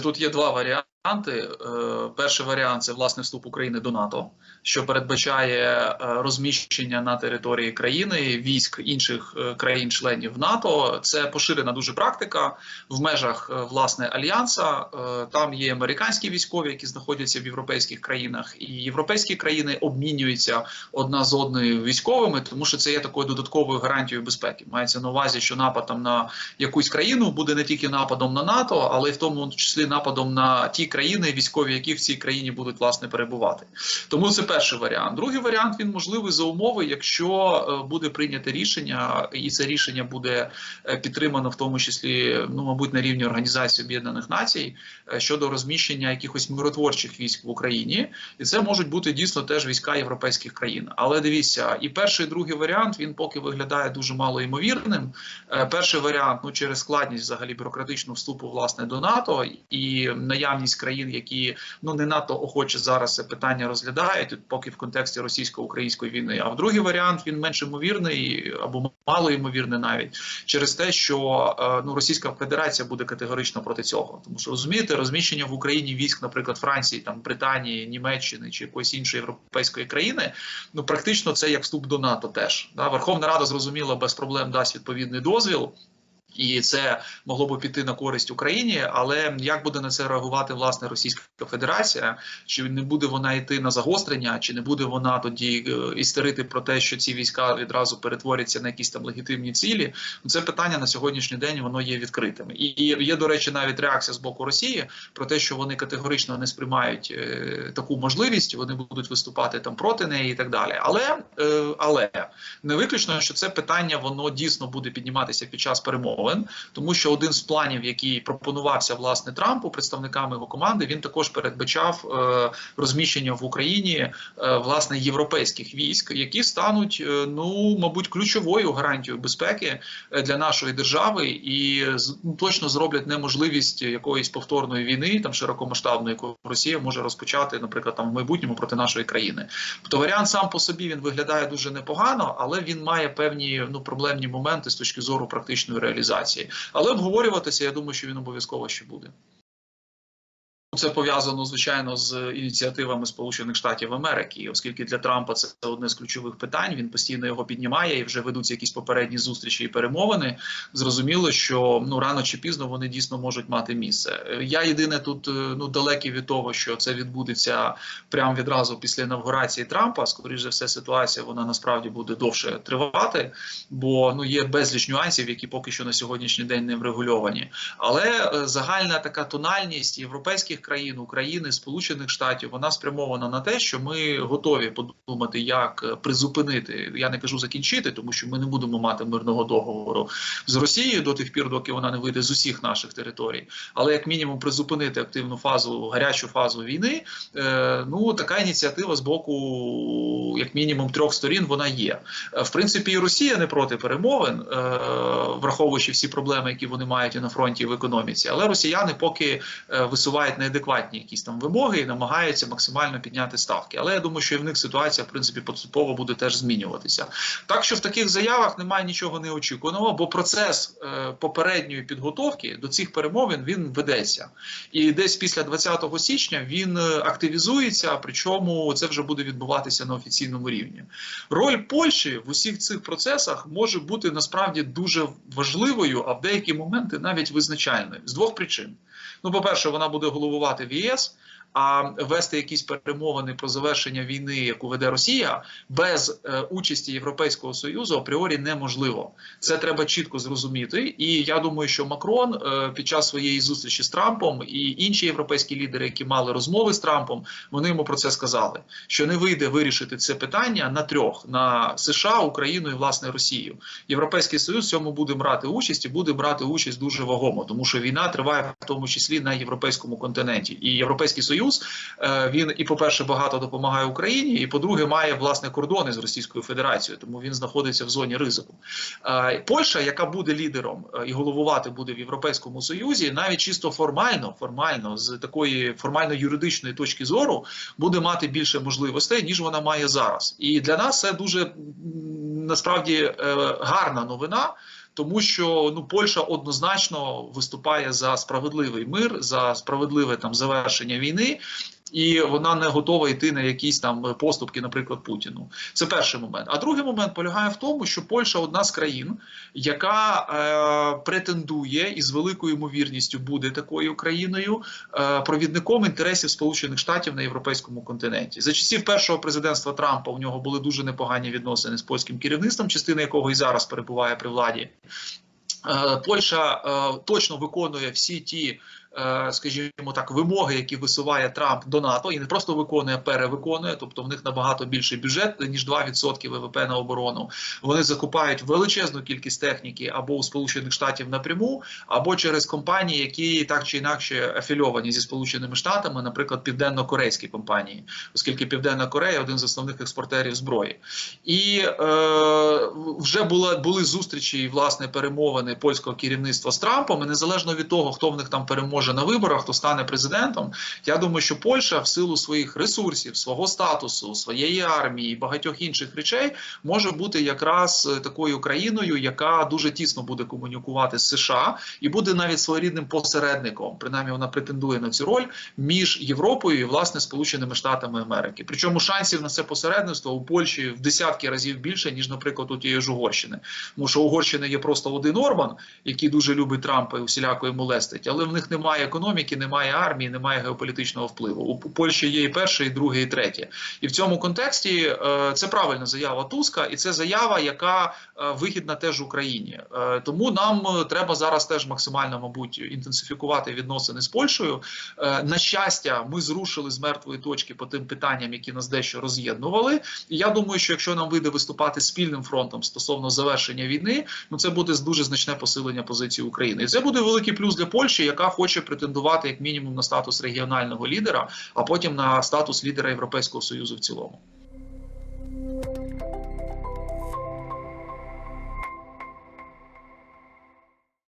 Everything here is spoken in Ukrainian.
тут є два варіанти. Е, Перший варіант це власне вступ України до НАТО, що передбачає е, розміщення на території країни військ інших е, країн-членів НАТО. Це поширена дуже практика в межах власне альянса. Там є американські військові, які знаходяться в європейських країнах, і європейські країни обмінюються одна з одною військовими, тому що це є такою додатковою гарантією безпеки. Мається на увазі, що напад там на якусь країну буде не тільки нападом на НАТО, але й в тому числі нападом на ті країни, військові, які в цій країні будуть власне перебувати. Тому це перший варіант. Другий варіант він можливий за умови, якщо е, буде прийняте рішення, і це рішення буде е, підтримано в тому числі, ну мабуть, на рівні Організації Об'єднаних Націй е, щодо розміщення якихось миротворчих військ в Україні, і це можуть бути дійсно теж війська європейських країн. Але дивіться, і перший, і другий варіант він поки виглядає дуже мало ймовірним. Перший варіант, ну через складність взагалі бюрократичного вступу власне до НАТО і наявність країн, які ну не надто охоче зараз це питання розглядають, поки в контексті російсько-української війни. А в другий варіант він менш ймовірний або мало ймовірний навіть через те, що е, ну Російська Федерація буде категорично проти цього, тому що розумієте, розміщення в Україні військ, наприклад, Франції, там Британії, Німеччини чи якоїсь іншої європейської країни, ну практично це як вступ до НАТО. Теж да Верховна Рада зрозуміло без проблем дасть відповідний дозвіл. І це могло би піти на користь Україні, але як буде на це реагувати власне Російська Федерація? Чи не буде вона йти на загострення, чи не буде вона тоді е, істерити про те, що ці війська відразу перетворяться на якісь там легітимні цілі? Ну, Це питання на сьогоднішній день воно є відкритим. І є, до речі, навіть реакція з боку Росії про те, що вони категорично не сприймають е, таку можливість, вони будуть виступати там проти неї і так далі. Але е, але не виключно, що це питання воно дійсно буде підніматися під час перемоги перемовин, тому що один з планів, який пропонувався власне Трампу, представниками його команди, він також передбачав е, розміщення в Україні е, власне європейських військ, які стануть е, ну мабуть ключовою гарантією безпеки для нашої держави, і з- ну, точно зроблять неможливість якоїсь повторної війни, там широкомасштабної, яку Росія може розпочати, наприклад, там в майбутньому проти нашої країни. Тобто варіант сам по собі він виглядає дуже непогано, але він має певні ну проблемні моменти з точки зору практичної реалізації. Але обговорюватися, я думаю, що він обов'язково ще буде. Це пов'язано звичайно з ініціативами Сполучених Штатів Америки, оскільки для Трампа це одне з ключових питань. Він постійно його піднімає і вже ведуться якісь попередні зустрічі і перемовини. Зрозуміло, що ну рано чи пізно вони дійсно можуть мати місце. Я єдине тут е, ну далекий від того, що це відбудеться прямо відразу після інавгурації Трампа. Скоріше за все, ситуація вона насправді буде довше тривати, бо ну є безліч нюансів, які поки що на сьогоднішній день не врегульовані. Але е, загальна така тональність європейських країн, України, Сполучених Штатів, вона спрямована на те, що ми готові подумати, як е, призупинити. Я не кажу закінчити, тому що ми не будемо мати мирного договору з Росією до тих пір, доки вона не вийде з усіх наших територій. Але як мінімум призупинити активну фазу, гарячу фазу війни. Е, ну така ініціатива з боку, як мінімум, трьох сторін, вона є. Е, В принципі, і Росія не проти перемовин, враховуючи всі проблеми, які вони мають і на фронті, і в економіці. Але росіяни поки висувають неадекватні якісь там вимоги і намагаються максимально підняти ставки. Але я думаю, що і в них ситуація, в принципі, поступово буде теж змінюватися. Так що в таких заявах немає нічого неочікуваного, бо процес е, попередньої підготовки до цих перемовин він ведеться. І десь після 20 січня він е, активізується, причому це вже буде відбуватися на офіційному рівні. Роль Польщі в усіх цих процесах може бути насправді дуже важливою, а в деякі моменти навіть визначальною з двох причин. Ну, по-перше, вона буде головувати в ЄС. А вести якісь перемовини про завершення війни, яку веде Росія, без е, участі Європейського союзу апріорі неможливо. Це треба чітко зрозуміти. І я думаю, що Макрон е, під час своєї зустрічі з Трампом і інші європейські лідери, які мали розмови з Трампом, вони йому про це сказали: що не вийде вирішити це питання на трьох: на США, Україну і власне Росію. Європейський союз в цьому буде брати участь і буде брати участь дуже вагомо, тому що війна триває в тому числі на європейському континенті. І європейський союз е, він і, по-перше, багато допомагає Україні, і по-друге, має власне кордони з Російською Федерацією, тому він знаходиться в зоні ризику. Е, Польща, яка буде лідером е, і головувати буде в Європейському Союзі, навіть чисто формально, формально з такої формально юридичної точки зору, буде мати більше можливостей ніж вона має зараз. І для нас це дуже насправді гарна новина. Тому що ну Польща однозначно виступає за справедливий мир, за справедливе там завершення війни. І вона не готова йти на якісь там поступки, наприклад, Путіну. Це перший момент. А другий момент полягає в тому, що Польща одна з країн, яка е, претендує і з великою ймовірністю буде такою країною е, провідником інтересів Сполучених Штатів на європейському континенті. За часів першого президентства Трампа у нього були дуже непогані відносини з польським керівництвом, частина якого і зараз перебуває при владі. Е, Польща е, точно виконує всі ті, скажімо так, вимоги, які висуває Трамп до НАТО, і не просто виконує, а перевиконує. Тобто в них набагато більший бюджет ніж 2% ВВП на оборону. Вони закупають величезну кількість техніки або у Сполучених Штатів напряму, або через компанії, які так чи інакше афільовані зі Сполученими Штатами, наприклад, південно-корейські компанії, оскільки Південна Корея один з основних експортерів зброї, і е, вже була були зустрічі і власне перемовини польського керівництва з Трампом. І незалежно від того, хто в них там переможе на виборах, хто стане президентом. Я думаю, що Польща в силу своїх ресурсів, свого статусу, своєї армії багатьох інших речей може бути якраз е, такою країною, яка дуже тісно буде комунікувати з США і буде навіть своєрідним посередником. Принаймні, вона претендує на цю роль між Європою і власне Сполученими Штатами Америки. Причому шансів на це посередництво у Польщі в десятки разів більше ніж, наприклад, у тієї ж Угорщини. Тому що Угорщини є просто один Орбан, який дуже любить Трампа і усіляко йому лестить, але в них немає економіки, немає армії, немає геополітичного впливу. У Польщі є і перше, і друге, і третє. І в цьому контексті е, це правильна заява Туска, і це заява, яка е, вигідна теж Україні. Е, тому нам треба зараз теж максимально, мабуть, інтенсифікувати відносини з Польщею. На щастя, ми зрушили з мертвої точки по тим питанням, які нас дещо роз'єднували. І я думаю, що якщо нам вийде виступати спільним фронтом стосовно завершення війни, ну це буде дуже значне посилення позиції України. І це буде великий плюс для Польщі, яка хоче претендувати як мінімум на статус регіонального лідера, а потім на статус лідера Європейського союзу в цілому.